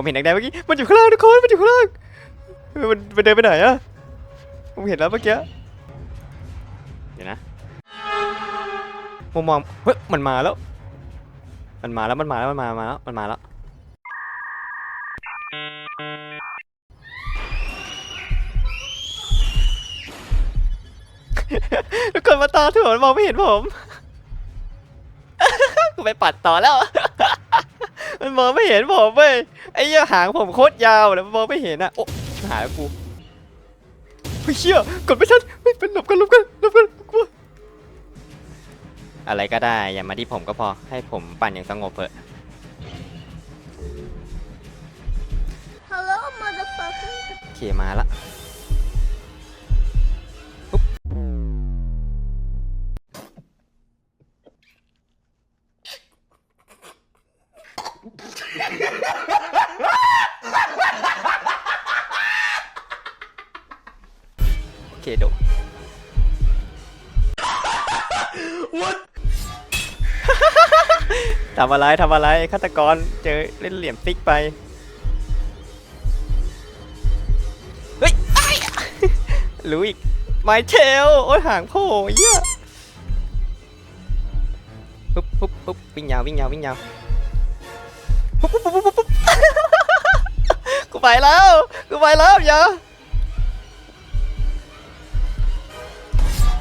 ผมเห็นแดงๆเมื่อกี้ มันอยู่ข้างล่างทุกคน มันอยู่ข้างล่าง มันมันเดินไปไหนอะผมเห็นแล้วเมื่อกี้ เดี๋ยวนะมุมมอง เฮ้ย มันมาแล้ว มันมาแล้ว มันมาแล้ว มันมามาแล้ว มันมาแล้ว ทุกคนมาต่อเถอะมันมองไม่เห็นผมกูไปปัดต่อแล้ว มันมองไม่เห็นผมเว้ย ไอ้เหี้ยหางผมโคตรยาวแล้วมันมองไม่เห็นอะโอ้หายแล้วกูเฮ้ยเชี่ยกดไม่ทันเฮ้ยเป็นหลบกันหลบกันหลบกันกลัวอะไรก็ได้ อย่ามาที่ผมก็พอให้ผมปั่นอย่างสงบเถอะ Hello, motherfucker. โอเคมาละ ทำอะไรทำอะไรฆาตกรเจอเล่นเหลี่ยมติ๊กไป เฮ้ยรู้อีกไมเทลโอ้ยห่างโผล่เยอะปุ๊บปุ๊บปุ๊บวิ่งยาววิ่งยาววิ่งยาวปุ๊บปุ๊บปุ๊บปุ๊บกูไปแล้วกูไปแล้วอย่า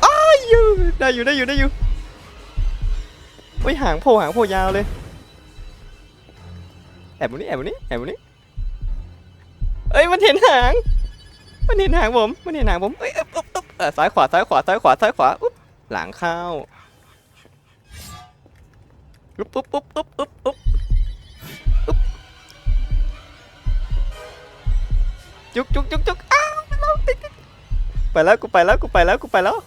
อ้ายอยู่ได้อยู่ได้อยู่ได้อยู่ โอ้ยหางโผล่หางโผล่ยาวเลย แอบบนนี้แอบบนนี้แอบบนนี้เอ้ยมันเห็นหาง มันเห็นหางผม มันเห็นหางผมเอ้ยอึ๊บอึ๊บอ๊บเออซ้ายขวาซ้ายขวาซ้ายขวาซ้ายขวาอุ๊บหลังเข้าอุ๊บอุ๊บอุ๊บอุ๊บอุ๊บอุ๊บอุ๊บจุกจุกจุกจุกอ้าวไปแล้วไปแล้วกูไปแล้วกูไปแล้วกูไปแล้ว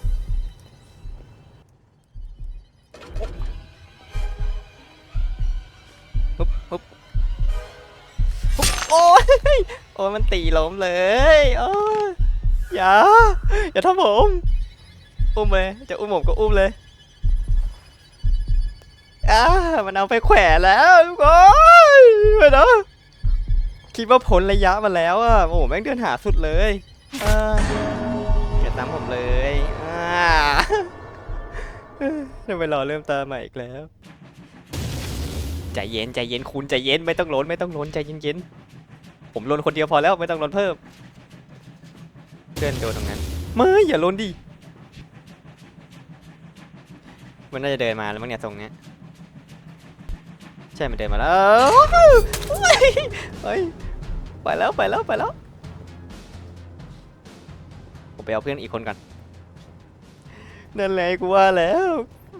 มันตีล้มเลยโอ้ยอย่า อย่าทำผม อุ้มเลย จะอุ้มผมก็อุ้มเลยอ้ามันเอาไปแขวนแล้วทุกคนไปเนาะคิดว่าพ้นระยะมาแล้วอะ โอ้โห แม่งเดินหาสุดเลยอ่าอย่าตามผมเลยอ่าเดี๋ยวไปรอเริ่มตามใหม่อีกแล้ว ใจเย็นใจเย็นคุณใจเย็นไม่ต้องล้นไม่ต้องล้นใจเย็นๆ ผมลนคนเดียวพอแล้วไม่ต้องลนเพิ่มเพื่อนโดนตรงนั้นไม่อย่าลนดิมันน่าจะเดินมาแล้วมั้งเนี่ยตรงเนี้ยใช่มันเดินมาแล้วเฮ้ยเฮ้ยไปแล้วไปแล้วไปแล้วผมไปเอาเพื่อนอีกคนก่อนนั่นแหละกูว่าแล้ว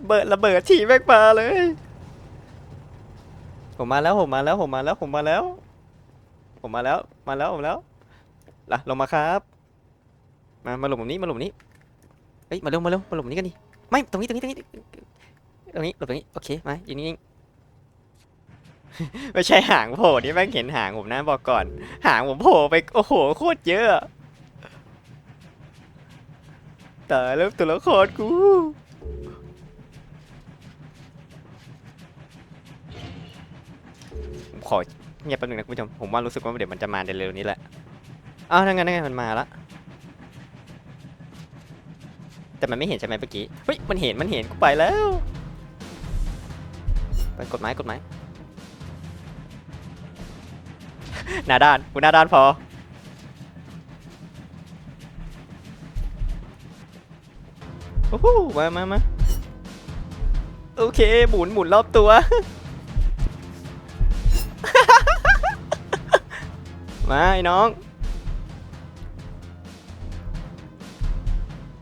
เบิดระเบิดฉี่แม่งมาเลย ผมมาแล้วผมมาแล้วผมมาแล้วผมมาแล้ว ผมมาแล้ว มาแล้วผมแล้วล่ะลงมาครับ มามาหลบตรงนี้มาหลบตรงนี้เฮ้ยมาเร็วมาเร็วมาหลบตรงนี้กันดิไม่ตรงนี้ตรงนี้ตรงนี้ตรงนี้หลบตรงนี้โอเคมาอยู่นิ่ไม่ใช่หางโผล่นี่แม่งเห็นหางผมนะบอกก่อน หางผมโผล่ไปโอ้โหโคตรเยอะตายแล้วตัวละครกูขอ เงียบแป๊บนึงนะคุณผู้ชมผมว่ารู้สึกว่าเดี๋ยวมันจะมาเร็วๆนี้แหละอ้าวนั่นไงนั่นไงมันมาละแต่มันไม่เห็นใช่ไหมเมื่อกี้เฮ้ยมันเห็นมันเห็นกูไปแล้วไปกดไม้กดไม้หน้าด้านกูหน้าด้านพอโอ้โหมามามาโอเคหมุนหมุนรอบตัว มาไอ้น้อง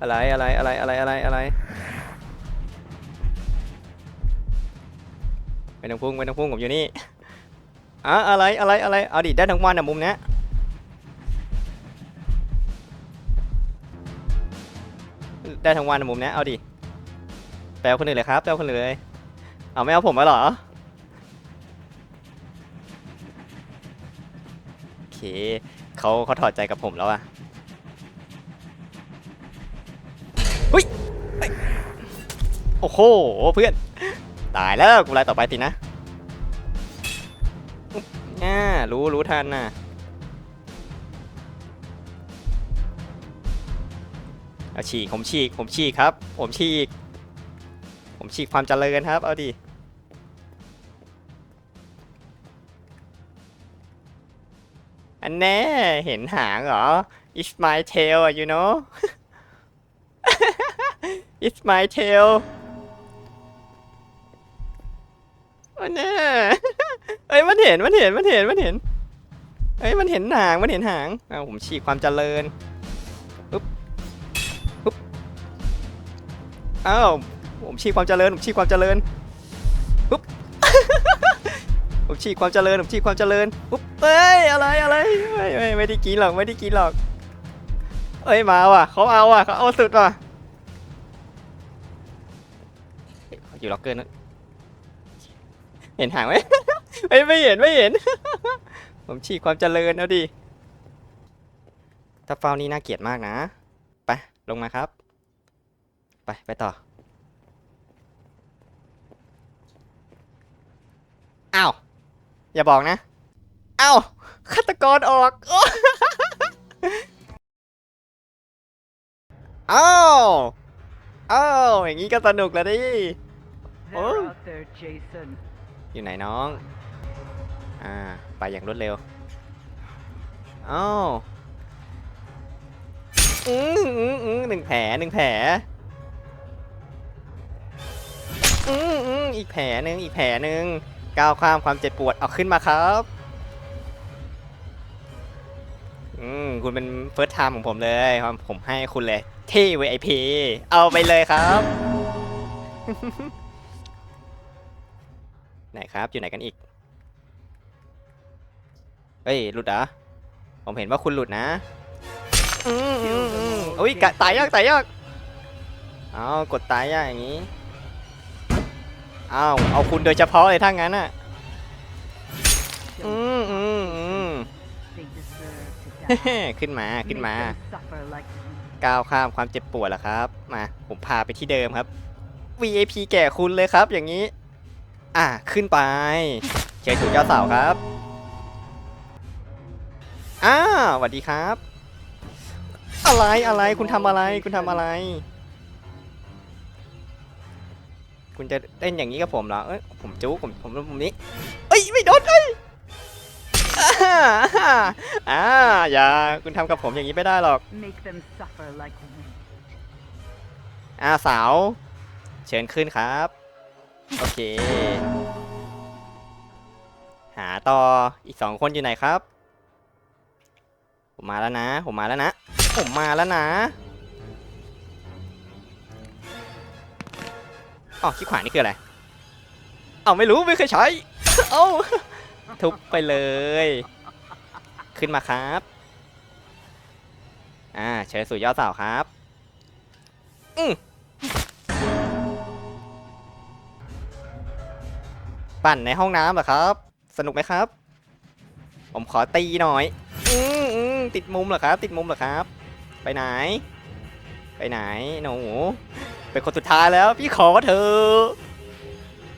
อะไรอะไรอะไรอะไรอะไรอะไรไม่ต้องพุ่งไม่ต้องพุ่งผมอยู่นี่อะอะไรอะไรอะไรเอาดิได้ทั้งวันอะมุมเนี้ยได้ทั้งวันอะมุมเนี้ยเอาดิแปลคนอื่นเลยครับแปลคนอื่นเลยเอาไม่เอาผมมาเหรอ โอเคเขาเขาถอดใจกับผมแล้วอะเฮ้ยเฮ้ยโอ้โหเพื่อน ตายแล้วกูไล่ต่อไปตินะอ่ารู้รู้ทันน่ะเอาฉีกผมฉีกผมฉีกครับ ผมฉีก ผมฉีกความเจริญครับ เอาดิ อันแน่เห็นหางเหรอ It's my tail you know It's my tail อันแน่เอ้ยมันเห็นมันเห็นมันเห็นมันเห็นเอ้ยมันเห็นหางมันเห็นหางอ้าวผมฉีกความเจริญปุ๊บปุ๊บอ้าวผมฉีกความเจริญผมฉีกความเจริญ ผมฉีกความเจริญผมฉีกความเจริญปุ๊บเอ้ยอะไรอะไรไม่ไม่ไม่ได้กินหรอกไม่ได้กินหรอก เอ้ยมาว่ะเขาเอาว่ะเขาเอาสุดว่ะเฮ้ยอยู่ล็อกเกอร์นะเห็นหางไหมเฮ้ยไม่เห็นไม่เห็น ผมฉีกความเจริญเอาดิถ้าเฝ้านี่น่าเกลียดมากนะ ไป ลงมาครับ ไป ไปต่อ อ้าว อย่าบอกนะอ้าวฆาตกรออกโอ้อ้าวอ้าวอย่างนี้ก็สนุกแล้วดิ They're Oh. out there, Jason. อยู่ไหนน้อง อ่า ไปอย่างรวดเร็วอ้าวอืมอืมอืมหนึ่งแผลหนึ่งแผลอืมอืมอีกแผลหนึ่งอีกแผลหนึ่ง ก้าวข้ามความเจ็บปวดเอาขึ้นมาครับอืมคุณเป็นเฟิร์สไทม์ของผมเลยผมให้คุณเลยที่ VIP เอาไปเลยครับ ไหนครับอยู่ไหนกันอีก เฮ้ยหลุดเหรอผมเห็นว่าคุณหลุดนะอืมอืมอืมอุ้ยตายยากตายยากเอากดตายยากอย่างนี้ อาเอาคุณโดยเฉพาะเลยถ้างั้นอะอืมอืมอืม They deserve to เฮ้ die. ขึ้นมาขึ้น Make มา them suffer like we ก้าวข้ามความเจ็บปวดเหรอครับ มาผมพาไปที่เดิมครับ VIP แก่คุณเลยครับอย่างนี้ อะขึ้นไปเชิญถูกเจ้าสาวครับอ้าวสวัสดีครับ อะไรอะไรคุณทำอะไรคุณทำอะไร คุณจะเล่นอย่างนี้กับผมเหรอเอ้ยผมจุ๊กผมผมผมนี้เอ้ยไม่โดนเอ้ยอ่าอ่าอย่าคุณทำกับผมอย่างนี้ไม่ได้หรอก make them suffer like we. อาสาว เชิญขึ้นครับ โอเค หาต่ออีกสองคนอยู่ไหนครับ ผมมาแล้วนะ ผมมาแล้วนะ ผมมาแล้วนะ อ๋อขี้ขวานี่คืออะไรเอาไม่รู้ไม่เคยใช้เอาทุบไปเลย ขึ้นมาครับอ่าเชิญสู่ยอดเสาครับอืมปั่นในห้องน้ำเหรอครับ สนุกไหมครับ ผมขอตีหน่อยอืมอืมติดมุมเหรอครับ ติดมุมเหรอครับ ไปไหน ไปไหนหนู เป็นคนสุดท้ายแล้ว พี่ขอเธอ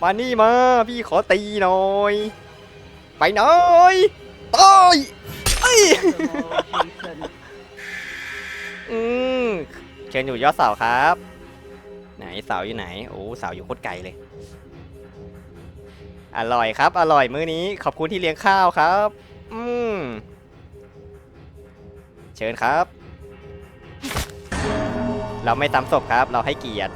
มานี่มา พี่ขอตีหน่อย ไปหน่อยโอ้ยเอ้ยอืมเชิญอยู่ยอดเสาครับ ไหนเสาอยู่ไหน โอ้เสาอยู่โคตรไกลเลย อร่อยครับ อร่อยมื้อนี้ ขอบคุณที่เลี้ยงข้าวครับ อืมเชิญครับ เราไม่ซ้ำศพครับ เราให้เกียรติ